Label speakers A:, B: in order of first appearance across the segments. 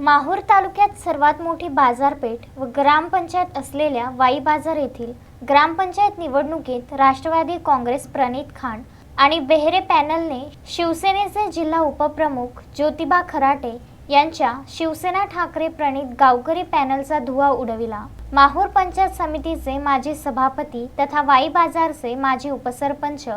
A: माहूर तालुक्यात सर्वात मोठी बाजारपेठ व ग्रामपंचायत असलेल्या वाई बाजार येथील ग्रामपंचायत निवडणुकीत राष्ट्रवादी काँग्रेस प्रणित खान आणि बेहरे पॅनलने शिवसेनेचे जिल्हा उपप्रमुख ज्योतिबा खराटे यांच्या शिवसेना ठाकरे प्रणित गावकरी पॅनलचा धुवा उडविला. माहूर पंचायत समितीचे माजी सभापती तथा वाई बाजारचे माजी उपसरपंच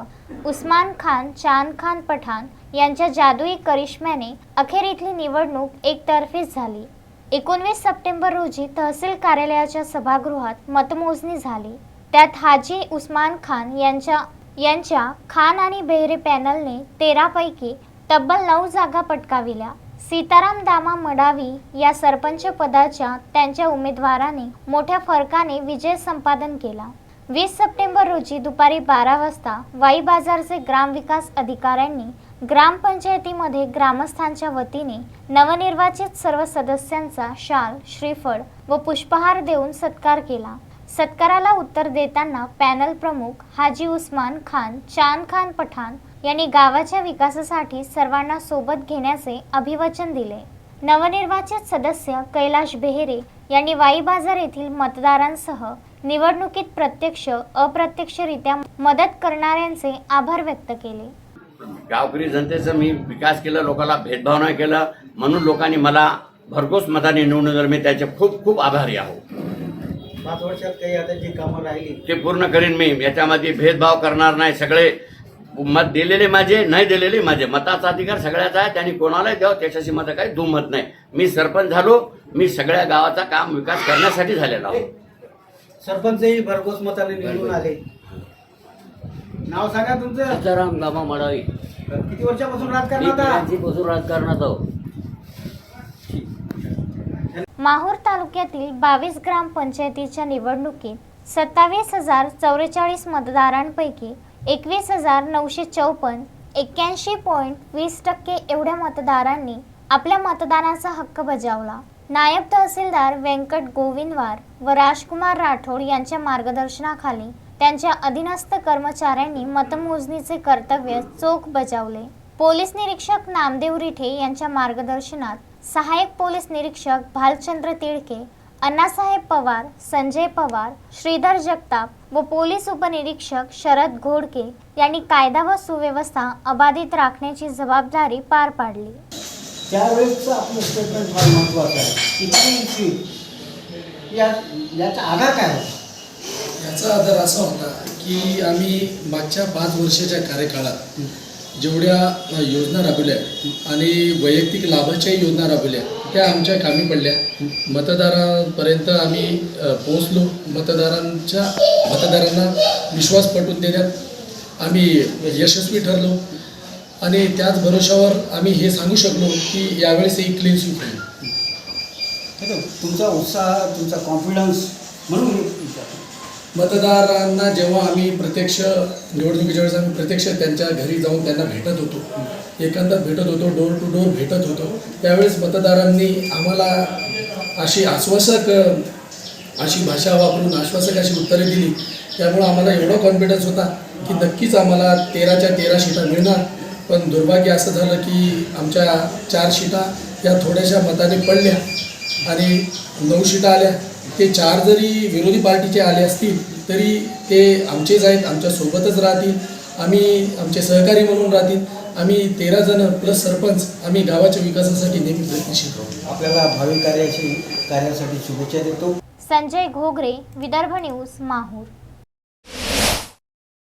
A: उस्मान खान चांद खान पठाण यांच्या जादुई करिश्म्याने अखेर इथली निवडणूक एकतर्फीच झाली. एकोणवीस सप्टेंबर रोजी तहसील कार्यालयाच्या सभागृहात मतमोजणी झाली. त्यात हाजी उस्मान खान यांच्या यांच्या खान आणि बेहरे पॅनलने तेरापैकी तब्बल नऊ जागा पटकाविल्या. सीताराम दामा मडावी या सरपंच पदाच्या त्यांच्या उमेदवाराने मोठ्या फरकाने विजय संपादन केला. वीस सप्टेंबर रोजी दुपारी बारा वाजता वाई बाजारचे ग्रामविकास अधिकाऱ्यांनी ग्रामपंचायतीमध्ये ग्रामस्थांच्या वतीने नवनिर्वाचित सर्व सदस्यांचा शाल श्रीफळ व पुष्पहार देऊन सत्कार केला. सत्काराला उत्तर देताना पॅनल प्रमुख हाजी उस्मान खान चांद खान पठाण यांनी गावाच्या विकासासाठी सर्वांना सोबत घेण्याचे अभिवचन दिले. नवनिर्वाचित सदस्य कैलाश बेहेरे यांनी वाई बाजार येथील मतदारांसह निवडणुकीत प्रत्यक्ष अप्रत्यक्षरित्या मदत करणाऱ्यांचे आभार व्यक्त केले.
B: गावकरी जनतेचं मी विकास केला लोकांना भेदभाव नाही केला. म्हणून लोकांनी मला भरघोस मताने निवडून दिलं मी त्याचे खूप खूप आभारी आहो.
C: पाच वर्षात काही आता जी कामं राहिली.
B: ते पूर्ण करीन मी. याच्यामध्ये भेदभाव करणार नाही. सगळे दिलेले माझे नाही दिलेले माझे. मताचा अधिकार सगळ्याचा आहे. त्यांनी कोणालाही द्यावं त्याच्याशी माझं काही दुमत नाही. मी सरपंच झालो मी सगळ्या गावाचा काम विकास करण्यासाठी झालेलो आहो.
C: सरपंचही भरघोस मताने निवडून आले. नाव सांगा तुमचं.
D: सीताराम दामा मडावी.
C: किती वर्षापासून?
D: त्र्याऐंशीपासून राजकारणात आहो.
A: माहूर तालुक्यातील बावीस ग्रामपंचायतीच्या निवडणुकीत सत्तावीस हजार चौवेचाळीस मतदारांपैकी एकवीस हजार नऊशे चौपन्न एक्क्याऐंशी पॉईंट वीस टक्के एवढ्या मतदारांनी आपल्या मतदानाचा हक्क बजावला. नायब तहसीलदार व्यंकट गोविंदवार व राजकुमार राठोड यांच्या मार्गदर्शनाखाली त्यांच्या अधीनस्थ कर्मचाऱ्यांनी मतमोजणीचे कर्तव्य चोख बजावले. पोलीस निरीक्षक नामदेव रिठे यांच्या मार्गदर्शनात सहाय्यक पोलीस निरीक्षक भालचंद्र तिडके अण्णासाहेब पवार संजय पवार श्रीधर जगताप व पोलीस उपनिरीक्षक शरद घोडके यांनी कायदा व सुव्यवस्था अबाधित राखण्याची जबाबदारी पार पाडली.
C: त्यावेळेसचं आपलं स्टेटमेंट फार महत्वाचं आहे. किती इंची या याचा आधार काय होता?
E: याचा आधार असा होता की आम्ही मागच्या पाच वर्षाच्या कार्यकाळात जेवढ्या योजना राबवल्या आणि वैयक्तिक लाभाच्याही योजना राबवल्या त्या आमच्या कामी पडल्या. मतदारांपर्यंत आम्ही पोहोचलो. मतदारांच्या मतदारांना विश्वास पटवून देण्यात आम्ही यशस्वी ठरलो. आणि त्याच भरोशावर आम्ही हे सांगू शकलो की यावेळेस एक क्लीन स्वीप होईल.
C: तुमचा उत्साह तुमचा कॉन्फिडन्स म्हणून
E: मतदारांना जेव्हा आम्ही प्रत्यक्ष निवडणुकीच्या वेळेस आम्ही प्रत्यक्ष त्यांच्या घरी जाऊन त्यांना भेटत होतो. एकंदर भेटत होतो डोर टू डोर भेटत होतो. त्यावेळेस मतदारांनी आम्हाला अशी आश्वासक अशी भाषा वापरून आश्वासक अशी उत्तरे दिली. त्यामुळं आम्हाला एवढा कॉन्फिडन्स होता की नक्कीच आम्हाला तेराच्या तेरा शिटा मिळणार. पण दुर्भाग्य असं झालं की आमच्या चार शिटा या थोड्याशा मताने पडल्या आणि नऊ शिटा आल्या. ते चार जरी विरोधी पार्टीचे आले असतील तरी ते आमचेच आहेत आमच्या सोबतच राहतील. आम्ही आमचे सहकारी म्हणून राहतील. आम्ही तेरा जण प्लस सरपंच आम्ही गावाच्या विकासासाठी नेहमी प्रयत्नशील राहू.
C: आपल्याला भावी कार्याची कार्यासाठी शुभेच्छा देतो.
A: संजय घोगरे विदर्भ न्यूज माहूर.